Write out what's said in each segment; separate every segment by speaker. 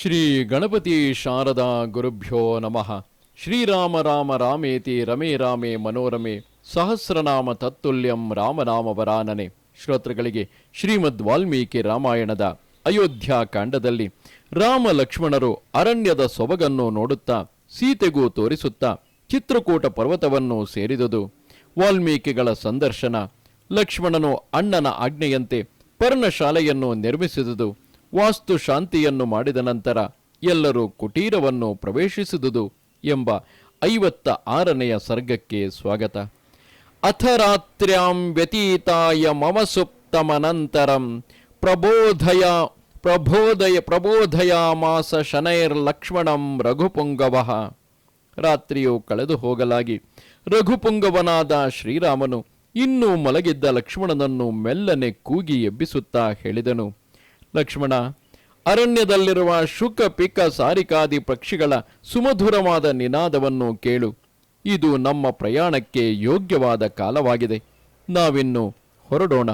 Speaker 1: ಶ್ರೀ ಗಣಪತಿ ಶಾರದಾ ಗುರುಭ್ಯೋ ನಮಃ. ಶ್ರೀರಾಮ ರಾಮ ರಾಮೇತಿ ರಮೇ ರಾಮೇ ಮನೋರಮೆ ಸಹಸ್ರನಾಮ ತತ್ತುಲ್ಯಂ ರಾಮನಾಮ ವರಾನನೆ. ಶ್ರೋತೃಗಳಿಗೆ ಶ್ರೀಮದ್ ವಾಲ್ಮೀಕಿ ರಾಮಾಯಣದ ಅಯೋಧ್ಯ ಕಾಂಡದಲ್ಲಿ ರಾಮ ಲಕ್ಷ್ಮಣರು ಅರಣ್ಯದ ಸೊಬಗನ್ನು ನೋಡುತ್ತಾ, ಸೀತೆಗೂ ತೋರಿಸುತ್ತಾ, ಚಿತ್ರಕೂಟ ಪರ್ವತವನ್ನು ಸೇರಿದುದು. ವಾಲ್ಮೀಕಿಗಳ ಸಂದರ್ಶನ ಲಕ್ಷ್ಮಣನು ಅಣ್ಣನ ಆಜ್ಞೆಯಂತೆ ಪರ್ಣಶಾಲೆಯನ್ನು ನಿರ್ಮಿಸಿದುದು. ವಾಸ್ತು ಶಾಂತಿಯನ್ನು ಮಾಡಿದ ನಂತರ ಎಲ್ಲರೂ ಕುಟೀರವನ್ನು ಪ್ರವೇಶಿಸಿದುದು ಎಂಬ ಐವತ್ತ ಆರನೆಯ ಸರ್ಗಕ್ಕೆ ಸ್ವಾಗತ. ಅಥರಾತ್ರ್ಯಾಂ ವ್ಯತೀತಾಯ ಮಮ ಸುಪ್ತಮನಂತರಂ ಪ್ರಬೋಧಯ ಪ್ರಬೋಧಯ ಪ್ರಬೋಧಯಾಮಾಸ ಶನೈರ್ಲಕ್ಷ್ಮಣಂ ರಘುಪುಂಗವ. ರಾತ್ರಿಯು ಕಳೆದು ಹೋಗಲಾಗಿ ರಘುಪುಂಗವನಾದ ಶ್ರೀರಾಮನು ಇನ್ನೂ ಮಲಗಿದ್ದ ಲಕ್ಷ್ಮಣನನ್ನು ಮೆಲ್ಲನೆ ಕೂಗಿ ಎಬ್ಬಿಸುತ್ತಾ ಹೇಳಿದನು. ಲಕ್ಷ್ಮಣ, ಅರಣ್ಯದಲ್ಲಿರುವ ಶುಕ ಪಿಕ ಸಾರಿಕಾದಿ ಪಕ್ಷಿಗಳ ಸುಮಧುರವಾದ ನಿನಾದವನ್ನು ಕೇಳು. ಇದು ನಮ್ಮ ಪ್ರಯಾಣಕ್ಕೆ ಯೋಗ್ಯವಾದ ಕಾಲವಾಗಿದೆ. ನಾವಿನ್ನು ಹೊರಡೋಣ.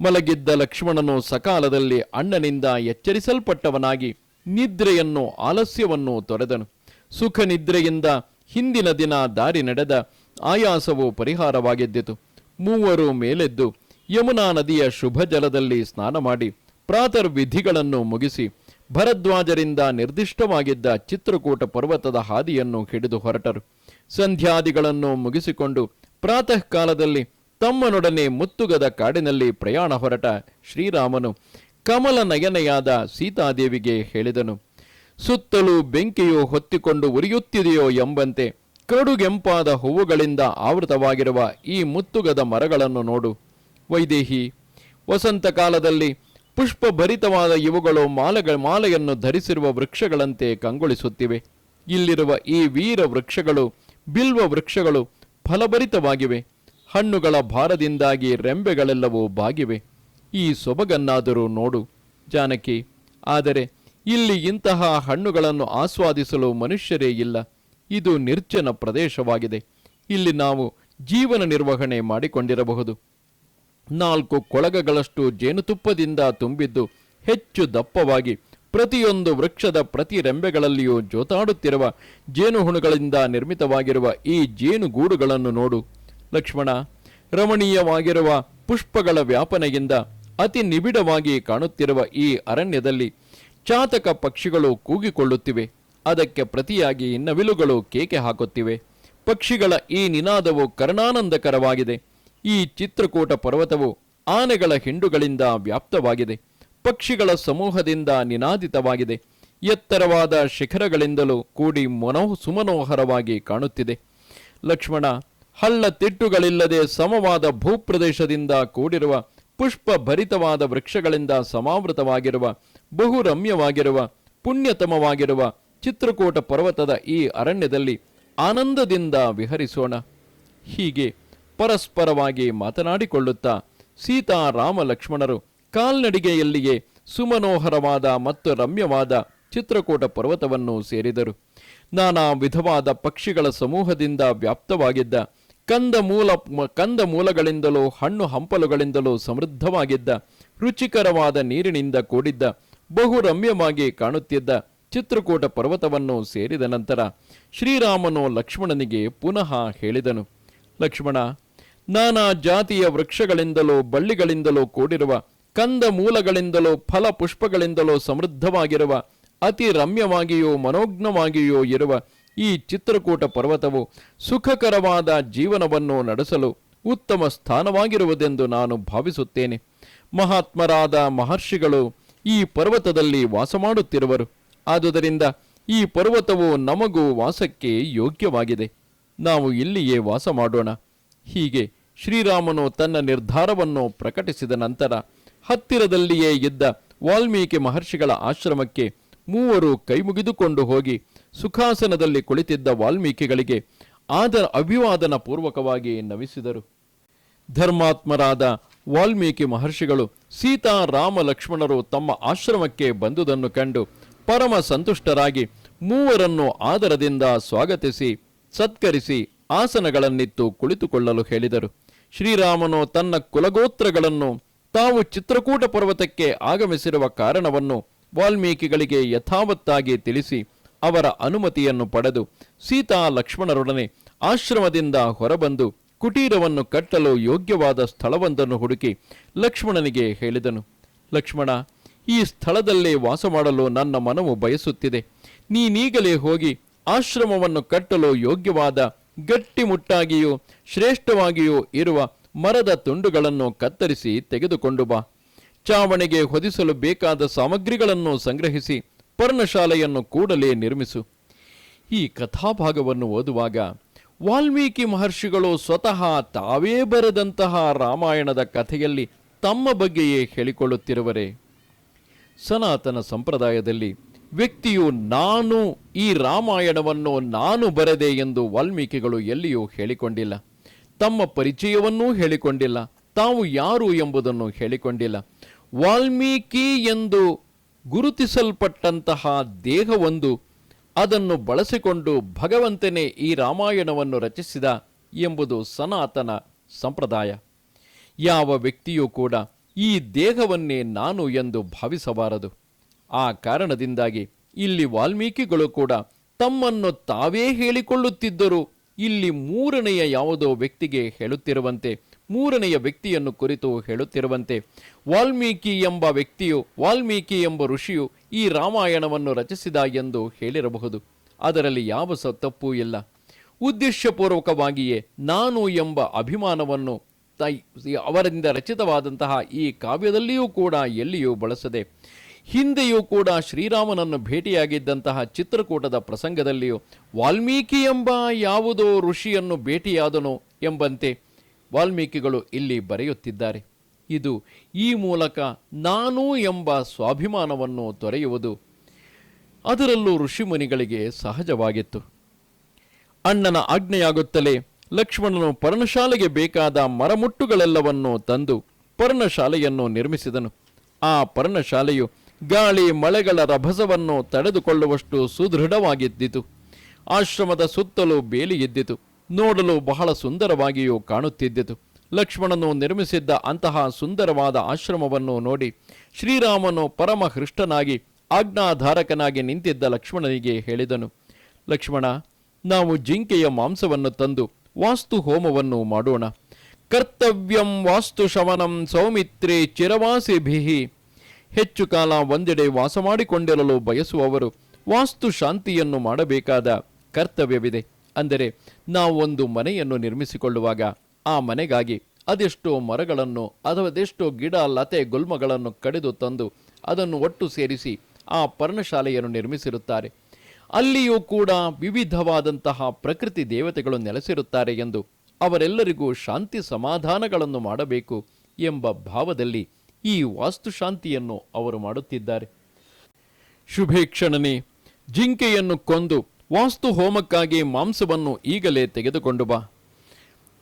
Speaker 1: ಮಲಗಿದ್ದ ಲಕ್ಷ್ಮಣನು ಸಕಾಲದಲ್ಲಿ ಅಣ್ಣನಿಂದ ಎಚ್ಚರಿಸಲ್ಪಟ್ಟವನಾಗಿ ನಿದ್ರೆಯನ್ನು ಆಲಸ್ಯವನ್ನು ತೊರೆದನು. ಸುಖ ನಿದ್ರೆಯಿಂದ ಹಿಂದಿನ ದಿನ ದಾರಿ ನಡೆದ ಆಯಾಸವು ಪರಿಹಾರವಾಗಿದ್ದಿತು. ಮೂವರು ಮೇಲೆದ್ದು ಯಮುನಾ ನದಿಯ ಶುಭ ಜಲದಲ್ಲಿ ಸ್ನಾನ ಮಾಡಿ ಪ್ರಾತರ್ ವಿಧಿಗಳನ್ನು ಮುಗಿಸಿ ಭರದ್ವಾಜರಿಂದ ನಿರ್ದಿಷ್ಟವಾಗಿದ್ದ ಚಿತ್ರಕೂಟ ಪರ್ವತದ ಹಾದಿಯನ್ನು ಹಿಡಿದು ಹೊರಟರು. ಸಂಧ್ಯಾದಿಗಳನ್ನು ಮುಗಿಸಿಕೊಂಡು ಪ್ರಾತಃ ಕಾಲದಲ್ಲಿ ತಮ್ಮನೊಡನೆ ಮುತ್ತುಗದ ಕಾಡಿನಲ್ಲಿ ಪ್ರಯಾಣ ಹೊರಟ ಶ್ರೀರಾಮನು ಕಮಲ ನಯನೆಯಾದ ಸೀತಾದೇವಿಗೆ ಹೇಳಿದನು, ಸುತ್ತಲೂ ಬೆಂಕಿಯು ಹೊತ್ತಿಕೊಂಡು ಉರಿಯುತ್ತಿದೆಯೋ ಎಂಬಂತೆ ಕಡುಗೆಂಪಾದ ಹೂವುಗಳಿಂದ ಆವೃತವಾಗಿರುವ ಈ ಮುತ್ತುಗದ ಮರಗಳನ್ನು ನೋಡು. ವೈದೇಹಿ ವಸಂತ ಕಾಲದಲ್ಲಿ ಪುಷ್ಪಭರಿತವಾದ ಇವುಗಳು ಮಾಲೆಗಳ ಮಾಲೆಯನ್ನು ಧರಿಸಿರುವ ವೃಕ್ಷಗಳಂತೆ ಕಂಗೊಳಿಸುತ್ತಿವೆ. ಇಲ್ಲಿರುವ ಈ ವೀರ ವೃಕ್ಷಗಳು, ಬಿಲ್ವ ವೃಕ್ಷಗಳು ಫಲಭರಿತವಾಗಿವೆ. ಹಣ್ಣುಗಳ ಭಾರದಿಂದಾಗಿ ರೆಂಬೆಗಳೆಲ್ಲವೂ ಬಾಗಿವೆ. ಈ ಸೊಬಗನ್ನಾದರೂ ನೋಡು, ಜಾನಕಿ. ಆದರೆ ಇಲ್ಲಿ ಇಂತಹ ಹಣ್ಣುಗಳನ್ನು ಆಸ್ವಾದಿಸಲು ಮನುಷ್ಯರೇ ಇಲ್ಲ. ಇದು ನಿರ್ಜನ ಪ್ರದೇಶವಾಗಿದೆ. ಇಲ್ಲಿ ನಾವು ಜೀವನ ನಿರ್ವಹಣೆ ಮಾಡಿಕೊಂಡಿರಬಹುದು. ನಾಲ್ಕು ಕೊಳಗಗಳಷ್ಟು ಜೇನುತುಪ್ಪದಿಂದ ತುಂಬಿದ್ದು ಹೆಚ್ಚು ದಪ್ಪವಾಗಿ ಪ್ರತಿಯೊಂದು ವೃಕ್ಷದ ಪ್ರತಿ ರೆಂಬೆಗಳಲ್ಲಿಯೂ ಜೋತಾಡುತ್ತಿರುವ ಜೇನುಹುಣುಗಳಿಂದ ನಿರ್ಮಿತವಾಗಿರುವ ಈ ಜೇನುಗೂಡುಗಳನ್ನು ನೋಡು. ಲಕ್ಷ್ಮಣ, ರಮಣೀಯವಾಗಿರುವ ಪುಷ್ಪಗಳ ವ್ಯಾಪನೆಯಿಂದ ಅತಿ ನಿಬಿಡವಾಗಿ ಕಾಣುತ್ತಿರುವ ಈ ಅರಣ್ಯದಲ್ಲಿ ಚಾತಕ ಪಕ್ಷಿಗಳು ಕೂಗಿಕೊಳ್ಳುತ್ತಿವೆ. ಅದಕ್ಕೆ ಪ್ರತಿಯಾಗಿ ನವಿಲುಗಳು ಕೇಕೆ ಹಾಕುತ್ತಿವೆ. ಪಕ್ಷಿಗಳ ಈ ನಿನಾದವು ಕರ್ಣಾನಂದಕರವಾಗಿದೆ. ಈ ಚಿತ್ರಕೂಟ ಪರ್ವತವು ಆನೆಗಳ ಹಿಂಡುಗಳಿಂದ ವ್ಯಾಪ್ತವಾಗಿದೆ. ಪಕ್ಷಿಗಳ ಸಮೂಹದಿಂದ ನಿನಾದಿತವಾಗಿದೆ. ಎತ್ತರವಾದ ಶಿಖರಗಳಿಂದಲೂ ಕೂಡಿ ಮನೋ ಸುಮನೋಹರವಾಗಿ ಕಾಣುತ್ತಿದೆ. ಲಕ್ಷ್ಮಣ, ಹಳ್ಳ ತಿಟ್ಟುಗಳಿಲ್ಲದೆ ಸಮವಾದ ಭೂಪ್ರದೇಶದಿಂದ ಕೂಡಿರುವ ಪುಷ್ಪ ಭರಿತವಾದ ವೃಕ್ಷಗಳಿಂದ ಸಮಾವೃತವಾಗಿರುವ, ಬಹುರಮ್ಯವಾಗಿರುವ, ಪುಣ್ಯತಮವಾಗಿರುವ ಚಿತ್ರಕೂಟ ಪರ್ವತದ ಈ ಅರಣ್ಯದಲ್ಲಿ ಆನಂದದಿಂದ ವಿಹರಿಸೋಣ. ಹೀಗೆ ಪರಸ್ಪರವಾಗಿ ಮಾತನಾಡಿಕೊಳ್ಳುತ್ತಾ ಸೀತಾರಾಮ ಲಕ್ಷ್ಮಣರು ಕಾಲ್ನಡಿಗೆಯಲ್ಲಿಯೇ ಸುಮನೋಹರವಾದ ಮತ್ತು ರಮ್ಯವಾದ ಚಿತ್ರಕೂಟ ಪರ್ವತವನ್ನು ಸೇರಿದರು. ನಾನಾ ವಿಧವಾದ ಪಕ್ಷಿಗಳ ಸಮೂಹದಿಂದ ವ್ಯಾಪ್ತವಾಗಿದ್ದ ಕಂದ ಮೂಲ ಕಂದ ಮೂಲಗಳಿಂದಲೂ ಹಣ್ಣು ಹಂಪಲುಗಳಿಂದಲೂ ಸಮೃದ್ಧವಾಗಿದ್ದ ರುಚಿಕರವಾದ ನೀರಿನಿಂದ ಕೂಡಿದ್ದ ಬಹು ರಮ್ಯವಾಗಿ ಕಾಣುತ್ತಿದ್ದ ಚಿತ್ರಕೂಟ ಪರ್ವತವನ್ನು ಸೇರಿದ ನಂತರ ಶ್ರೀರಾಮನು ಲಕ್ಷ್ಮಣನಿಗೆ ಪುನಃ ಹೇಳಿದನು, ಲಕ್ಷ್ಮಣ ನಾನಾ ಜಾತಿಯ ವೃಕ್ಷಗಳಿಂದಲೋ ಬಳ್ಳಿಗಳಿಂದಲೋ ಕೂಡಿರುವ, ಕಂದ ಮೂಲಗಳಿಂದಲೋ ಫಲ ಪುಷ್ಪಗಳಿಂದಲೋ ಸಮೃದ್ಧವಾಗಿರುವ, ಅತಿ ರಮ್ಯವಾಗಿಯೋ ಮನೋಜ್ಞವಾಗಿಯೋ ಇರುವ ಈ ಚಿತ್ರಕೂಟ ಪರ್ವತವು ಸುಖಕರವಾದ ಜೀವನವನ್ನು ನಡೆಸಲು ಉತ್ತಮ ಸ್ಥಾನವಾಗಿರುವುದೆಂದು ನಾನು ಭಾವಿಸುತ್ತೇನೆ. ಮಹಾತ್ಮರಾದ ಮಹರ್ಷಿಗಳು ಈ ಪರ್ವತದಲ್ಲಿ ವಾಸ ಮಾಡುತ್ತಿರುವರು. ಆದುದರಿಂದ ಈ ಪರ್ವತವು ನಮಗೂ ವಾಸಕ್ಕೆ ಯೋಗ್ಯವಾಗಿದೆ. ನಾವು ಇಲ್ಲಿಯೇ ವಾಸ ಮಾಡೋಣ. ಹೀಗೆ ಶ್ರೀರಾಮನು ತನ್ನ ನಿರ್ಧಾರವನ್ನು ಪ್ರಕಟಿಸಿದ ನಂತರ ಹತ್ತಿರದಲ್ಲಿಯೇ ಇದ್ದ ವಾಲ್ಮೀಕಿ ಮಹರ್ಷಿಗಳ ಆಶ್ರಮಕ್ಕೆ ಮೂವರು ಕೈಮುಗಿದುಕೊಂಡು ಹೋಗಿ ಸುಖಾಸನದಲ್ಲಿ ಕುಳಿತಿದ್ದ ವಾಲ್ಮೀಕಿಗಳಿಗೆ ಆದರ ಅಭಿವಾದನ ಪೂರ್ವಕವಾಗಿ ನಮಿಸಿದರು. ಧರ್ಮಾತ್ಮರಾದ ವಾಲ್ಮೀಕಿ ಮಹರ್ಷಿಗಳು ಸೀತಾ ರಾಮ ಲಕ್ಷ್ಮಣರು ತಮ್ಮ ಆಶ್ರಮಕ್ಕೆ ಬಂದುದನ್ನು ಕಂಡು ಪರಮ ಸಂತುಷ್ಟರಾಗಿ ಮೂವರನ್ನು ಆದರದಿಂದ ಸ್ವಾಗತಿಸಿ, ಸತ್ಕರಿಸಿ ಆಸನಗಳನ್ನಿತ್ತು ಕುಳಿತುಕೊಳ್ಳಲು ಹೇಳಿದರು. ಶ್ರೀರಾಮನು ತನ್ನ ಕುಲಗೋತ್ರಗಳನ್ನು ತಾವು ಚಿತ್ರಕೂಟ ಪರ್ವತಕ್ಕೆ ಆಗಮಿಸಿರುವ ಕಾರಣವನ್ನು ವಾಲ್ಮೀಕಿಗಳಿಗೆ ಯಥಾವತ್ತಾಗಿ ತಿಳಿಸಿ ಅವರ ಅನುಮತಿಯನ್ನು ಪಡೆದು ಸೀತಾ ಲಕ್ಷ್ಮಣರೊಡನೆ ಆಶ್ರಮದಿಂದ ಹೊರಬಂದು ಕುಟೀರವನ್ನು ಕಟ್ಟಲು ಯೋಗ್ಯವಾದ ಸ್ಥಳವೊಂದನ್ನು ಹುಡುಕಿ ಲಕ್ಷ್ಮಣನಿಗೆ ಹೇಳಿದನು. ಲಕ್ಷ್ಮಣ, ಈ ಸ್ಥಳದಲ್ಲೇ ವಾಸ ಮಾಡಲು ನನ್ನ ಮನವು ಬಯಸುತ್ತಿದೆ. ನೀನೀಗಲೇ ಹೋಗಿ ಆಶ್ರಮವನ್ನು ಕಟ್ಟಲು ಯೋಗ್ಯವಾದ ಗಟ್ಟಿಮುಟ್ಟಾಗಿಯೂ ಶ್ರೇಷ್ಠವಾಗಿಯೂ ಇರುವ ಮರದ ತುಂಡುಗಳನ್ನು ಕತ್ತರಿಸಿ ತೆಗೆದುಕೊಂಡು ಬಾ. ಚಾವಣಿಗೆ ಹೊದಿಸಲು ಬೇಕಾದ ಸಾಮಗ್ರಿಗಳನ್ನು ಸಂಗ್ರಹಿಸಿ ಪರ್ಣಶಾಲೆಯನ್ನು ಕೂಡಲೇ ನಿರ್ಮಿಸು. ಈ ಕಥಾಭಾಗವನ್ನು ಓದುವಾಗ ವಾಲ್ಮೀಕಿ ಮಹರ್ಷಿಗಳು ಸ್ವತಃ ತಾವೇ ಬರೆದಂತಹ ರಾಮಾಯಣದ ಕಥೆಯಲ್ಲಿ ತಮ್ಮ ಬಗ್ಗೆಯೇ ಹೇಳಿಕೊಳ್ಳುತ್ತಿರುವರೆ. ಸನಾತನ ಸಂಪ್ರದಾಯದಲ್ಲಿ ವ್ಯಕ್ತಿಯು ನಾನು ಈ ರಾಮಾಯಣವನ್ನು ನಾನು ಬರೆದೆ ಎಂದು ವಾಲ್ಮೀಕಿಗಳು ಎಲ್ಲಿಯೂ ಹೇಳಿಕೊಂಡಿಲ್ಲ. ತಮ್ಮ ಪರಿಚಯವನ್ನೂ ಹೇಳಿಕೊಂಡಿಲ್ಲ. ತಾವು ಯಾರು ಎಂಬುದನ್ನು ಹೇಳಿಕೊಂಡಿಲ್ಲ. ವಾಲ್ಮೀಕಿ ಎಂದು ಗುರುತಿಸಲ್ಪಟ್ಟಂತಹ ದೇಹವೊಂದು ಅದನ್ನು ಬಳಸಿಕೊಂಡು ಭಗವಂತನೇ ಈ ರಾಮಾಯಣವನ್ನು ರಚಿಸಿದ ಎಂಬುದು ಸನಾತನ ಸಂಪ್ರದಾಯ. ಯಾವ ವ್ಯಕ್ತಿಯೂ ಕೂಡ ಈ ದೇಹವನ್ನೇ ನಾನು ಎಂದು ಭಾವಿಸಬಾರದು. ಆ ಕಾರಣದಿಂದಾಗಿ ಇಲ್ಲಿ ವಾಲ್ಮೀಕಿಗಳು ಕೂಡ ತಮ್ಮನ್ನು ತಾವೇ ಹೇಳಿಕೊಳ್ಳುತ್ತಿದ್ದರು. ಇಲ್ಲಿ ಮೂರನೆಯ ಯಾವುದೋ ವ್ಯಕ್ತಿಗೆ ಹೇಳುತ್ತಿರುವಂತೆ, ಮೂರನೆಯ ವ್ಯಕ್ತಿಯನ್ನು ಕುರಿತು ಹೇಳುತ್ತಿರುವಂತೆ, ವಾಲ್ಮೀಕಿ ಎಂಬ ವ್ಯಕ್ತಿಯು, ವಾಲ್ಮೀಕಿ ಎಂಬ ಋಷಿಯು ಈ ರಾಮಾಯಣವನ್ನು ರಚಿಸಿದ ಎಂದು ಹೇಳಿರಬಹುದು. ಅದರಲ್ಲಿ ಯಾವ ಸ ತಪ್ಪೂ ಇಲ್ಲ. ಉದ್ದೇಶಪೂರ್ವಕವಾಗಿಯೇ ನಾನು ಎಂಬ ಅಭಿಮಾನವನ್ನು ತೈ, ಅವರಿಂದ ರಚಿತವಾದಂತಹ ಈ ಕಾವ್ಯದಲ್ಲಿಯೂ ಕೂಡ ಎಲ್ಲಿಯೂ ಬಳಸದೆ ಹಿಂದೆಯೂ ಕೂಡ ಶ್ರೀರಾಮನನ್ನು ಭೇಟಿಯಾಗಿದ್ದಂತಹ ಚಿತ್ರಕೂಟದ ಪ್ರಸಂಗದಲ್ಲಿಯೂ ವಾಲ್ಮೀಕಿ ಎಂಬ ಯಾವುದೋ ಋಷಿಯನ್ನು ಭೇಟಿಯಾದನು ಎಂಬಂತೆ ವಾಲ್ಮೀಕಿಗಳು ಇಲ್ಲಿ ಬರೆಯುತ್ತಿದ್ದಾರೆ. ಇದು ಈ ಮೂಲಕ ನಾನು ಎಂಬ ಸ್ವಾಭಿಮಾನವನ್ನು ತೊರೆಯುವುದು ಅದರಲ್ಲೂ ಋಷಿಮುನಿಗಳಿಗೆ ಸಹಜವಾಗಿತ್ತು. ಅಣ್ಣನ ಆಜ್ಞೆಯಾಗುತ್ತಲೇ ಲಕ್ಷ್ಮಣನು ಪರ್ಣಶಾಲೆಗೆ ಬೇಕಾದ ಮರಮುಟ್ಟುಗಳೆಲ್ಲವನ್ನೂ ತಂದು ಪರ್ಣಶಾಲೆಯನ್ನು ನಿರ್ಮಿಸಿದನು. ಆ ಪರ್ಣಶಾಲೆಯು ಗಾಳಿ ಮಳೆಗಳ ರಭಸವನ್ನು ತಡೆದುಕೊಳ್ಳುವಷ್ಟು ಸುದೃಢವಾಗಿದ್ದಿತು. ಆಶ್ರಮದ ಸುತ್ತಲೂ ಬೇಲಿ ಇದ್ದಿತು ನೋಡಲು ಬಹಳ ಸುಂದರವಾಗಿಯೂ ಕಾಣುತ್ತಿದ್ದಿತು. ಲಕ್ಷ್ಮಣನು ನಿರ್ಮಿಸಿದ್ದ ಅಂತಹ ಸುಂದರವಾದ ಆಶ್ರಮವನ್ನು ನೋಡಿ ಶ್ರೀರಾಮನು ಪರಮ ಹೃಷ್ಟನಾಗಿ ಆಜ್ಞಾಧಾರಕನಾಗಿ ನಿಂತಿದ್ದ ಲಕ್ಷ್ಮಣನಿಗೆ ಹೇಳಿದನು, ಲಕ್ಷ್ಮಣ, ನಾವು ಜಿಂಕೆಯ ಮಾಂಸವನ್ನು ತಂದು ವಾಸ್ತು ಹೋಮವನ್ನು ಮಾಡೋಣ. ಕರ್ತವ್ಯಂ ವಾಸ್ತು ಶವನಂ ಸೌಮಿತ್ರೇ ಚಿರವಾಸಿಭಿಹಿ ಹೆಚ್ಚು ಕಾಲ ಒಂದೆಡೆ ವಾಸ ಮಾಡಿಕೊಂಡಿರಲು ಬಯಸುವವರು ವಾಸ್ತು ಶಾಂತಿಯನ್ನು ಮಾಡಬೇಕಾದ ಕರ್ತವ್ಯವಿದೆ. ಅಂದರೆ ನಾವು ಒಂದು ಮನೆಯನ್ನು ನಿರ್ಮಿಸಿಕೊಳ್ಳುವಾಗ ಆ ಮನೆಗಾಗಿ ಅದೆಷ್ಟೋ ಮರಗಳನ್ನು ಅಥವಾ ಅದೆಷ್ಟೋ ಗಿಡ, ಲತೆ, ಗುಲ್ಮಗಳನ್ನು ಕಡಿದು ತಂದು ಅದನ್ನು ಒಟ್ಟು ಸೇರಿಸಿ ಆ ಪರ್ಣಶಾಲೆಯನ್ನು ನಿರ್ಮಿಸಿರುತ್ತಾರೆ. ಅಲ್ಲಿಯೂ ಕೂಡ ವಿವಿಧವಾದಂತಹ ಪ್ರಕೃತಿ ದೇವತೆಗಳು ನೆಲೆಸಿರುತ್ತಾರೆ ಎಂದು ಅವರೆಲ್ಲರಿಗೂ ಶಾಂತಿ ಸಮಾಧಾನಗಳನ್ನು ಮಾಡಬೇಕು ಎಂಬ ಭಾವದಲ್ಲಿ ಈ ವಾಸ್ತುಶಾಂತಿಯನ್ನು ಅವರು ಮಾಡುತ್ತಿದ್ದಾರೆ. ಶುಭೇಕ್ಷಣನೆ ಜಿಂಕೆಯನ್ನು ಕೊಂದು ವಾಸ್ತು ಹೋಮಕ್ಕಾಗಿ ಮಾಂಸವನ್ನು ಈಗಲೇ ತೆಗೆದುಕೊಂಡು ಬಾ.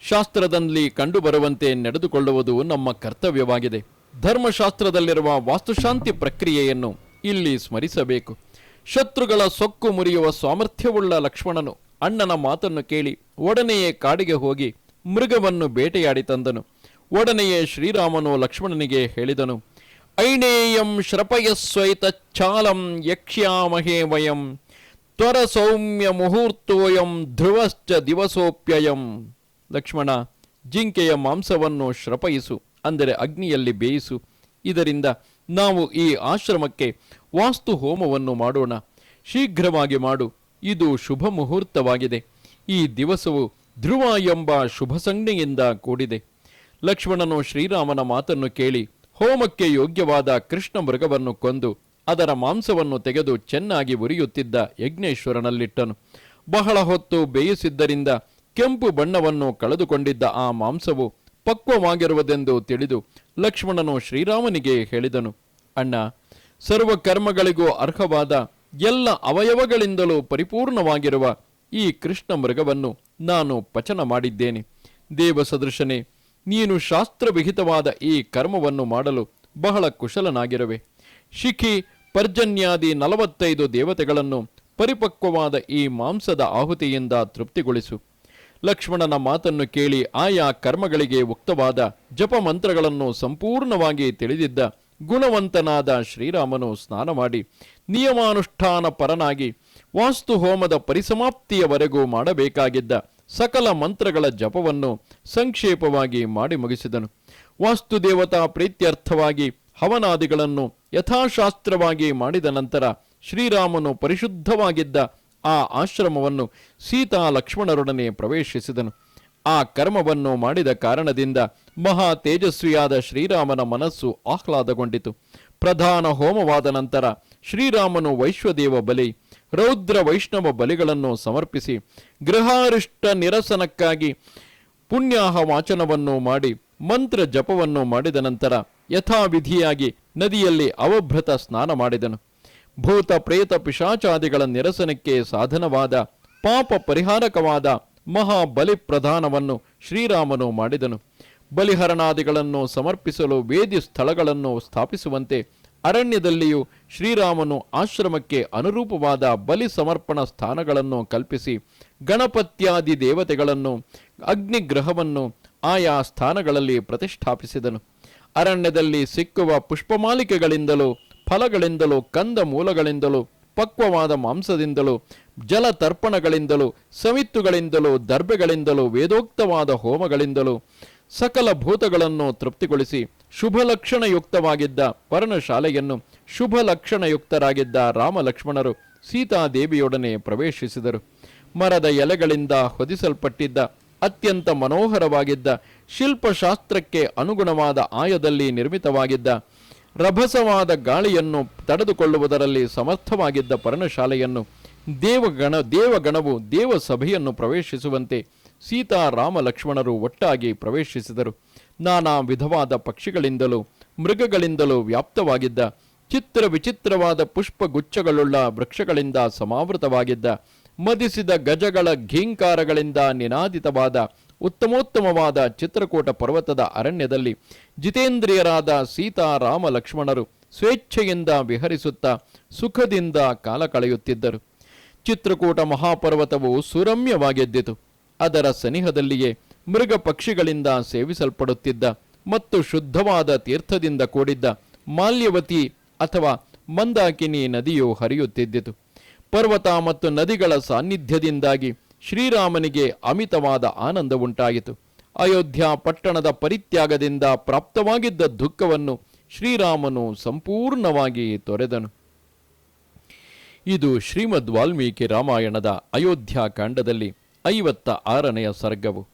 Speaker 1: ಶಾಸ್ತ್ರದಲ್ಲಿ ಕಂಡುಬರುವಂತೆ ನಡೆದುಕೊಳ್ಳುವುದು ನಮ್ಮ ಕರ್ತವ್ಯವಾಗಿದೆ. ಧರ್ಮಶಾಸ್ತ್ರದಲ್ಲಿರುವ ವಾಸ್ತುಶಾಂತಿ ಪ್ರಕ್ರಿಯೆಯನ್ನು ಇಲ್ಲಿ ಸ್ಮರಿಸಬೇಕು. ಶತ್ರುಗಳ ಸೊಕ್ಕು ಮುರಿಯುವ ಸಾಮರ್ಥ್ಯವುಳ್ಳ ಲಕ್ಷ್ಮಣನು ಅಣ್ಣನ ಮಾತನ್ನು ಕೇಳಿ ಒಡನೆಯೇ ಕಾಡಿಗೆ ಹೋಗಿ ಮೃಗವನ್ನು ಬೇಟೆಯಾಡಿ ತಂದನು. ಒಡನೆಯೇ ಶ್ರೀರಾಮನು ಲಕ್ಷ್ಮಣನಿಗೆ ಹೇಳಿದನು ಐಣೇಯಂ ಶ್ರಪಯಸ್ವೈತ ಚಾಲಂ ಯಕ್ಷ್ಯಾಮಹೇ ವಯಂ, ತ್ವರ ಸೌಮ್ಯ ಮುಹೂರ್ತೋಯಂ ಧ್ರುವಶ್ಚ ದಿವಸೋಪ್ಯಯಂ. ಲಕ್ಷ್ಮಣ, ಜಿಂಕೆಯ ಮಾಂಸವನ್ನು ಶ್ರಪಯಿಸು, ಅಂದರೆ ಅಗ್ನಿಯಲ್ಲಿ ಬೇಯಿಸು. ಇದರಿಂದ ನಾವು ಈ ಆಶ್ರಮಕ್ಕೆ ವಾಸ್ತು ಹೋಮವನ್ನು ಮಾಡೋಣ. ಶೀಘ್ರವಾಗಿ ಮಾಡು, ಇದು ಶುಭ ಮುಹೂರ್ತವಾಗಿದೆ. ಈ ದಿವಸವು ಧ್ರುವ ಎಂಬ ಶುಭ ಸಂಜ್ಞೆಯಿಂದ ಕೂಡಿದೆ. ಲಕ್ಷ್ಮಣನು ಶ್ರೀರಾಮನ ಮಾತನ್ನು ಕೇಳಿ ಹೋಮಕ್ಕೆ ಯೋಗ್ಯವಾದ ಕೃಷ್ಣ ಮೃಗವನ್ನು ಕೊಂದು ಅದರ ಮಾಂಸವನ್ನು ತೆಗೆದು ಚೆನ್ನಾಗಿ ಉರಿಯುತ್ತಿದ್ದ ಯಜ್ಞೇಶ್ವರನಲ್ಲಿಟ್ಟನು. ಬಹಳ ಹೊತ್ತು ಬೇಯಿಸಿದ್ದರಿಂದ ಕೆಂಪು ಬಣ್ಣವನ್ನು ಕಳೆದುಕೊಂಡಿದ್ದ ಆ ಮಾಂಸವು ಪಕ್ವವಾಗಿರುವುದೆಂದು ತಿಳಿದು ಲಕ್ಷ್ಮಣನು ಶ್ರೀರಾಮನಿಗೆ ಹೇಳಿದನು, ಅಣ್ಣ, ಸರ್ವ ಕರ್ಮಗಳಿಗೂ ಅರ್ಹವಾದ ಎಲ್ಲ ಅವಯವಗಳಿಂದಲೂ ಪರಿಪೂರ್ಣವಾಗಿರುವ ಈ ಕೃಷ್ಣ ಮೃಗವನ್ನು ನಾನು ಪಚನ ಮಾಡಿದ್ದೇನೆ. ದೇವ ಸದೃಶನೇ ನೀನು ಶಾಸ್ತ್ರವಿಹಿತವಾದ ಈ ಕರ್ಮವನ್ನು ಮಾಡಲು ಬಹಳ ಕುಶಲನಾಗಿರುವೆ. ಶಿಖಿ ಪರ್ಜನ್ಯಾದಿ ನಲವತ್ತೈದು ದೇವತೆಗಳನ್ನು ಪರಿಪಕ್ವವಾದ ಈ ಮಾಂಸದ ಆಹುತಿಯಿಂದ ತೃಪ್ತಿಗೊಳಿಸು. ಲಕ್ಷ್ಮಣನ ಮಾತನ್ನು ಕೇಳಿ ಆಯಾ ಕರ್ಮಗಳಿಗೆ ಉಕ್ತವಾದ ಜಪ ಮಂತ್ರಗಳನ್ನು ಸಂಪೂರ್ಣವಾಗಿ ತಿಳಿದಿದ್ದ ಗುಣವಂತನಾದ ಶ್ರೀರಾಮನು ಸ್ನಾನ ಮಾಡಿ ನಿಯಮಾನುಷ್ಠಾನ ಪರನಾಗಿ ವಾಸ್ತು ಹೋಮದ ಪರಿಸಮಾಪ್ತಿಯವರೆಗೂ ಮಾಡಬೇಕಾಗಿದ್ದ ಸಕಲ ಮಂತ್ರಗಳ ಜಪವನ್ನು ಸಂಕ್ಷೇಪವಾಗಿ ಮಾಡಿ ಮುಗಿಸಿದನು. ವಾಸ್ತುದೇವತಾ ಪ್ರೀತ್ಯರ್ಥವಾಗಿ ಹವನಾದಿಗಳನ್ನು ಯಥಾಶಾಸ್ತ್ರವಾಗಿ ಮಾಡಿದ ನಂತರ ಶ್ರೀರಾಮನು ಪರಿಶುದ್ಧವಾಗಿದ್ದ ಆ ಆಶ್ರಮವನ್ನು ಸೀತಾ ಲಕ್ಷ್ಮಣರೊಡನೆ ಪ್ರವೇಶಿಸಿದನು. ಆ ಕರ್ಮವನ್ನು ಮಾಡಿದ ಕಾರಣದಿಂದ ಮಹಾ ತೇಜಸ್ವಿಯಾದ ಶ್ರೀರಾಮನ ಮನಸ್ಸು ಆಹ್ಲಾದಗೊಂಡಿತು. ಪ್ರಧಾನ ಹೋಮವಾದ ನಂತರ ಶ್ರೀರಾಮನು ವೈಶ್ವದೇವ ಬಲಿ ರೌದ್ರ ವೈಷ್ಣವ ಬಲಿಗಳನ್ನು ಸಮರ್ಪಿಸಿ ಗೃಹಾರಿಷ್ಟ ನಿರಸನಕ್ಕಾಗಿ ಪುಣ್ಯಾಹ ವಾಚನವನ್ನು ಮಾಡಿ ಮಂತ್ರ ಜಪವನ್ನು ಮಾಡಿದ ನಂತರ ಯಥಾವಿಧಿಯಾಗಿ ನದಿಯಲ್ಲಿ ಅವಭೃತ ಸ್ನಾನ ಮಾಡಿದನು. ಭೂತ ಪ್ರೇತ ಪಿಶಾಚಾದಿಗಳ ನಿರಸನಕ್ಕೆ ಸಾಧನವಾದ ಪಾಪ ಪರಿಹಾರಕವಾದ ಮಹಾಬಲಿ ಪ್ರಧಾನವನ್ನು ಶ್ರೀರಾಮನು ಮಾಡಿದನು. ಬಲಿಹರಣಾದಿಗಳನ್ನು ಸಮರ್ಪಿಸಲು ವೇದಿ ಸ್ಥಳಗಳನ್ನು ಸ್ಥಾಪಿಸುವಂತೆ ಅರಣ್ಯದಲ್ಲಿಯೂ ಶ್ರೀರಾಮನು ಆಶ್ರಮಕ್ಕೆ ಅನುರೂಪವಾದ ಬಲಿ ಸಮರ್ಪಣ ಸ್ಥಾನಗಳನ್ನು ಕಲ್ಪಿಸಿ ಗಣಪತ್ಯಾದಿ ದೇವತೆಗಳನ್ನು, ಅಗ್ನಿಗ್ರಹವನ್ನು ಆಯಾ ಸ್ಥಾನಗಳಲ್ಲಿ ಪ್ರತಿಷ್ಠಾಪಿಸಿದನು. ಅರಣ್ಯದಲ್ಲಿ ಸಿಕ್ಕುವ ಪುಷ್ಪಮಾಲಿಕೆಗಳಿಂದಲೂ, ಫಲಗಳಿಂದಲೂ, ಕಂದ ಮೂಲಗಳಿಂದಲೂ, ಪಕ್ವವಾದ ಮಾಂಸದಿಂದಲೂ ಜಲತರ್ಪಣಗಳಿಂದಲೂ ಸವಿತ್ತುಗಳಿಂದಲೂ ದರ್ಬೆಗಳಿಂದಲೂ ವೇದೋಕ್ತವಾದ ಹೋಮಗಳಿಂದಲೂ, ಸಕಲ ಭೂತಗಳನ್ನು ತೃಪ್ತಿಗೊಳಿಸಿ ಶುಭ ಲಕ್ಷಣಯುಕ್ತವಾಗಿದ್ದ ಪರ್ಣಶಾಲೆಯನ್ನು ಶುಭ ಲಕ್ಷಣಯುಕ್ತರಾಗಿದ್ದ ರಾಮಲಕ್ಷ್ಮಣರು ಸೀತಾದೇವಿಯೊಡನೆ ಪ್ರವೇಶಿಸಿದರು. ಮರದ ಎಲೆಗಳಿಂದ ಹೊದಿಸಲ್ಪಟ್ಟಿದ್ದ, ಅತ್ಯಂತ ಮನೋಹರವಾಗಿದ್ದ, ಶಿಲ್ಪಶಾಸ್ತ್ರಕ್ಕೆ ಅನುಗುಣವಾದ ಆಯದಲ್ಲಿ ನಿರ್ಮಿತವಾಗಿದ್ದ, ರಭಸವಾದ ಗಾಳಿಯನ್ನು ತಡೆದುಕೊಳ್ಳುವುದರಲ್ಲಿ ಸಮರ್ಥವಾಗಿದ್ದ ಪರ್ಣಶಾಲೆಯನ್ನು ದೇವಗಣ, ದೇವಗಣವು ದೇವಸಭೆಯನ್ನು ಪ್ರವೇಶಿಸುವಂತೆ ಸೀತಾ ರಾಮ ಲಕ್ಷ್ಮಣರು ಒಟ್ಟಾಗಿ ಪ್ರವೇಶಿಸಿದರು. ನಾನಾ ವಿಧವಾದ ಪಕ್ಷಿಗಳಿಂದಲೂ, ಮೃಗಗಳಿಂದಲೂ ವ್ಯಾಪ್ತವಾಗಿದ್ದ, ಚಿತ್ರ ವಿಚಿತ್ರವಾದ ಪುಷ್ಪಗುಚ್ಛಗಳುಳ್ಳ ವೃಕ್ಷಗಳಿಂದ ಸಮಾವೃತವಾಗಿದ್ದ, ಮದಿಸಿದ ಗಜಗಳ ಘೀಂಕಾರಗಳಿಂದ ನಿನಾದಿತವಾದ, ಉತ್ತಮೋತ್ತಮವಾದ ಚಿತ್ರಕೂಟ ಪರ್ವತದ ಅರಣ್ಯದಲ್ಲಿ ಜಿತೇಂದ್ರಿಯರಾದ ಸೀತಾ ರಾಮ ಲಕ್ಷ್ಮಣರು ಸ್ವೇಚ್ಛೆಯಿಂದ ವಿಹರಿಸುತ್ತಾ ಸುಖದಿಂದ ಕಾಲ ಕಳೆಯುತ್ತಿದ್ದರು. ಚಿತ್ರಕೂಟ ಮಹಾಪರ್ವತವು ಸುರಮ್ಯವಾಗಿದ್ದಿತು. ಅದರ ಸನಿಹದಲ್ಲಿಯೇ ಮೃಗ ಪಕ್ಷಿಗಳಿಂದ ಸೇವಿಸಲ್ಪಡುತ್ತಿದ್ದ ಮತ್ತು ಶುದ್ಧವಾದ ತೀರ್ಥದಿಂದ ಕೂಡಿದ್ದ ಮಾಲ್ಯವತಿ ಅಥವಾ ಮಂದಾಕಿನಿ ನದಿಯು ಹರಿಯುತ್ತಿದ್ದಿತು. ಪರ್ವತ ಮತ್ತು ನದಿಗಳ ಸಾನ್ನಿಧ್ಯದಿಂದಾಗಿ ಶ್ರೀರಾಮನಿಗೆ ಅಮಿತವಾದ ಆನಂದ ಉಂಟಾಯಿತು. ಅಯೋಧ್ಯ ಪಟ್ಟಣದ ಪರಿತ್ಯಾಗದಿಂದ ಪ್ರಾಪ್ತವಾಗಿದ್ದ ದುಃಖವನ್ನು ಶ್ರೀರಾಮನು ಸಂಪೂರ್ಣವಾಗಿ ತೊರೆದನು. ಇದು ಶ್ರೀಮದ್ ವಾಲ್ಮೀಕಿ ರಾಮಾಯಣದ ಅಯೋಧ್ಯ ಕಾಂಡದಲ್ಲಿ ಐವತ್ತ ಆರನೆಯ ಸರ್ಗವು.